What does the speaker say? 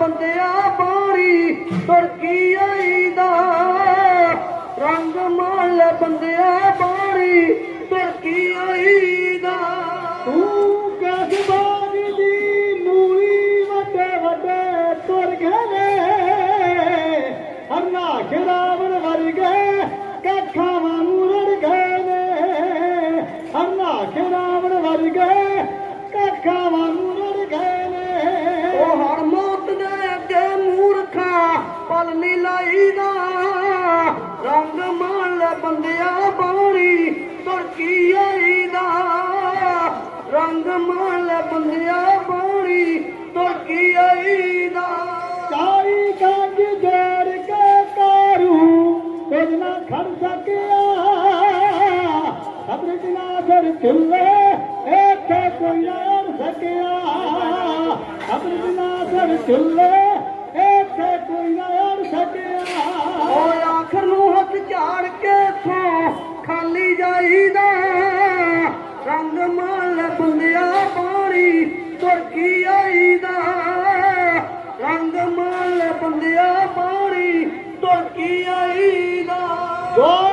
ਬੰਦਿਆ ਬਾਣੀ ਤੁਰਕੀ ਆਈ ਦਾ ਰੰਗ ਮਾਲ ਬੰਦਿਆ ਬਾਣੀ ਤੁਰਕੀ ਆਈ ਦਾ ਤੂੰ ਕਸਬਾਨ ਦੀ ਮੂਲੀ ਵੱਡੇ ਵੱਡੇ ਤੁਰ ਗਏ ਹਰਨਾ ਖਿਰਾਵਣ ਵਰ ਗਏ ਕੱਖਾਂ ਵਾਂਗੂ ਰੜ ਗਏ ਨੇ। ਹਰਨਾ ਖਿਰਾਵਣ ਵਰ ਗਏ ਕੱਖਾਂ ਵਾਂਗੂ ਪਲ ਨੀ ਲਾਈਦਾ। ਰੰਗ ਮੰਨ ਲੈ ਬੰਦਿਆ ਬਾਣੀ ਤੁਰਕੀ ਆਈ ਦਾ ਰੰਗ ਮੰਨ ਲੈ ਬੰਦਿਆ ਬਾਣੀ ਤੁਰਕੀ ਆਈ ਦਾ ਕਾਈ ਕੰਜ ਜੋੜ ਕੇ ਕਾਰੂ, ਕੁਝ ਨਾ ਖੜ ਸਕਿਆ। ਸਬਰ ਜਿਨਾ ਦਰ ਚੁੱਲੇ ਇੱਥੇ ਕੋਈ ਨਾ ਸਕਿਆ। ਸਬਰ ਜਿਨਾ ਦਰ ਚੁੱਲੇ ও